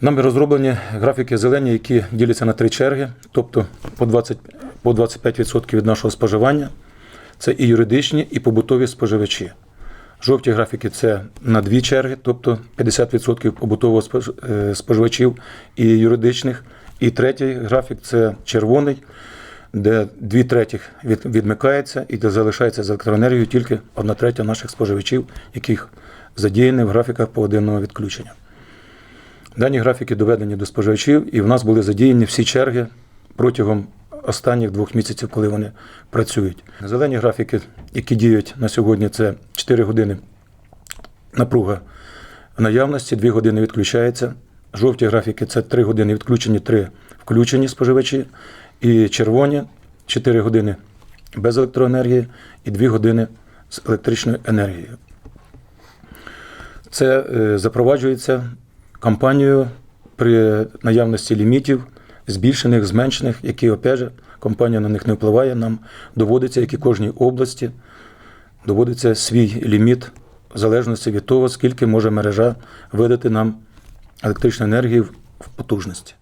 Нами розроблені графіки зелені, які діляться на три черги, тобто по 20, по 25% від нашого споживання. Це і юридичні, і побутові споживачі. Жовті графіки це на дві черги, тобто 50% побутового е, споживачів і юридичних. І третій графік це червоний, де дві третіх відмикається і де залишається з електроенергією тільки одна третя наших споживачів, яких задіяні в графіках поводинного відключення. Дані графіки доведені до споживачів, і в нас були задіяні всі черги протягом останніх двох місяців, коли вони працюють. Зелені графіки, які діють на сьогодні, це 4 години напруга наявності, 2 години відключається. Жовті графіки це 3 години відключені, 3 включені споживачі. І червоні 4 години без електроенергії і 2 години з електричною енергією. Це е, запроваджується компанією при наявності лімітів, збільшених, зменшених, які, опять же, компанія на них не впливає. Нам доводиться, як і кожній області, доводиться свій ліміт в залежності від того, скільки може мережа видати нам електричної енергії в потужності.